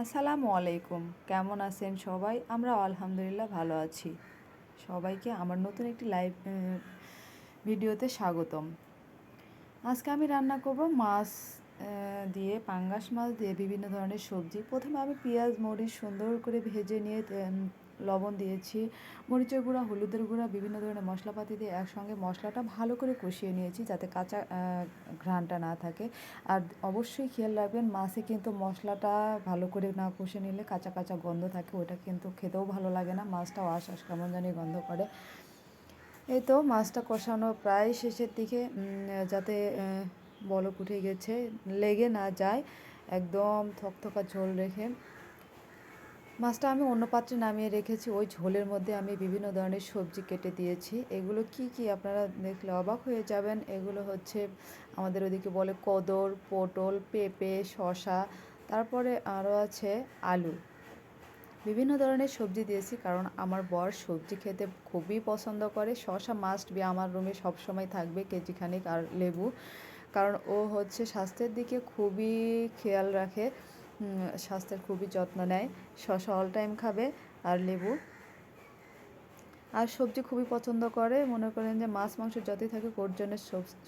আসসালামু আলাইকুম। কেমন আছেন সবাই? আমরা আলহামদুলিল্লাহ ভালো আছি। সবাইকে আমার নতুন একটি লাইভ ভিডিওতে স্বাগতম। আজকে আমি রান্না করব মাছ দিয়ে পাঙ্গাস মাছ দিয়ে বিভিন্ন ধরনের সবজি। প্রথমে আমি পেঁয়াজ, মরিচ সুন্দর করে ভেজে নিয়ে লবণ দিয়েছি, মরিচের গুঁড়া, হলুদের গুঁড়া, বিভিন্ন ধরনের মশলাপাতি দিয়ে একসঙ্গে মশলাটা ভালো করে কষিয়ে নিয়েছি যাতে কাঁচা ঘ্রাণটা না থাকে। আর অবশ্যই খেয়াল রাখবেন, মাছে কিন্তু মশলাটা ভালো করে না কষে নিলে কাঁচা কাঁচা গন্ধ থাকে, ওটা কিন্তু খেতেও ভালো লাগে না, মাছটাও আশ আশ কেমন জানি গন্ধ করে। এই তো মাছটা কষানো প্রায় শেষের দিকে যাতে বলক উঠে গেছে, লেগে না যায়, একদম থকথকা ঝোল রেখে। মাছটা আমি অন্য পাত্রে নামিয়ে রেখেছি। ওই ঝোলের মধ্যে আমি বিভিন্ন ধরনের সবজি কেটে দিয়েছি। এগুলো কি কি আপনারা দেখলে অবাক হয়ে যাবেন। এগুলো হচ্ছে আমাদের ওদিকে বলে কদর, পটল, পেঁপে শশা তারপরে আরও আছে আলু। বিভিন্ন ধরনের সবজি দিয়েছি কারণ আমার বর সবজি খেতে খুবই পছন্দ করে। শশা মাস্ট বি আমার রুমে সবসময় থাকবে কেজিখানিক আর লেবু। কারণ ও হচ্ছে স্বাস্থ্যের দিকে খুবই খেয়াল রাখে। স্বাস্থ্যের খুবই যত্ন নেয়। শশা অল টাইম খাবে আর লেবু। আর সবজি খুবই পছন্দ করে। মনে করেন যে মাছ, মাংস যতই থাকে ওর জন্য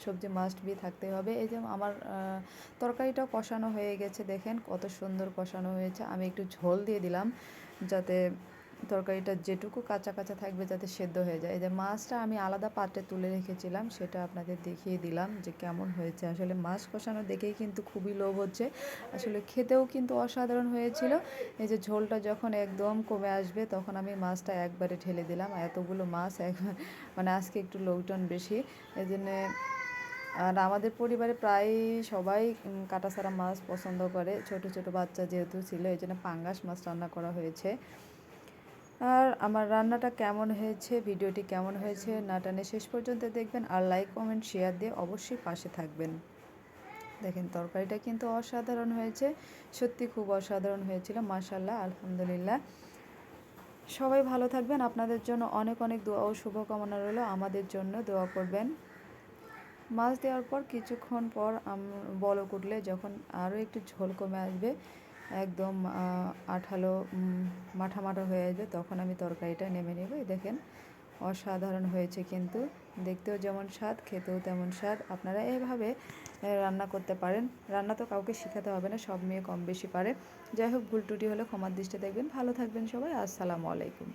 সবজি মাস্ট বি থাকতে হবে। এই যে আমার তরকারিটাও কষানো হয়ে গেছে, দেখেন কত সুন্দর কষানো হয়েছে। আমি একটু ঝোল দিয়ে দিলাম যাতে তরকারিটা যেটুকু কাঁচা কাঁচা থাকবে যাতে সেদ্ধ হয়ে যায়। এই যে মাছটা আমি আলাদা পাত্রে তুলে রেখেছিলাম, সেটা আপনাদের দেখিয়ে দিলাম যে কেমন হয়েছে। আসলে মাছ কষানো দেখেই কিন্তু খুবই লোভ হচ্ছে। আসলে খেতেও কিন্তু অসাধারণ হয়েছিল। এই যে ঝোলটা যখন একদম কমে আসবে তখন আমি মাছটা একবারে ঠেলে দিলাম। এতগুলো মাছ একবার মানে আজকে একটু লোকজন বেশি। এই জন্যে আর আমাদের পরিবারে প্রায় সবাই কাটা সারা মাছ পছন্দ করে। ছোট ছোট বাচ্চা যেহেতু ছিল, এই জন্য পাঙ্গাস মাছ রান্না করা হয়েছে। আর আমার রান্নাটা কেমন হয়েছে, ভিডিওটি কেমন হয়েছে না টানে শেষ পর্যন্ত দেখবেন আর লাইক, কমেন্ট, শেয়ার দিয়ে অবশ্যই পাশে থাকবেন। দেখেন তরকারিটা কিন্তু অসাধারণ হয়েছে, সত্যি খুব অসাধারণ হয়েছিল মাশাল্লাহ আলহামদুলিল্লাহ। সবাই ভালো থাকবেন, আপনাদের জন্য অনেক অনেক দোয়া ও শুভকামনা রইল, আমাদের জন্য দোয়া করবেন। মাছ দেওয়ার পর কিছুক্ষণ পর বলক উঠলে যখন আরও একটু ঝোল কমে আসবে একদম আঠালো মাঠা মাঠা হয়ে আসবে তখন আমি তরকারিটা নেমে নেব। দেখেন, অসাধারণ হয়েছে কিন্তু। দেখতেও যেমন স্বাদ, খেতেও তেমন স্বাদ। আপনারা এইভাবে রান্না করতে পারেন। রান্না তো কাউকে শেখাতে হবে না, সব মেয়ে কম বেশি পারে। যাই হোক, ভুল টুটি হলে ক্ষমার দৃষ্টি দেখবেন। ভালো থাকবেন সবাই। আসসালামু আলাইকুম।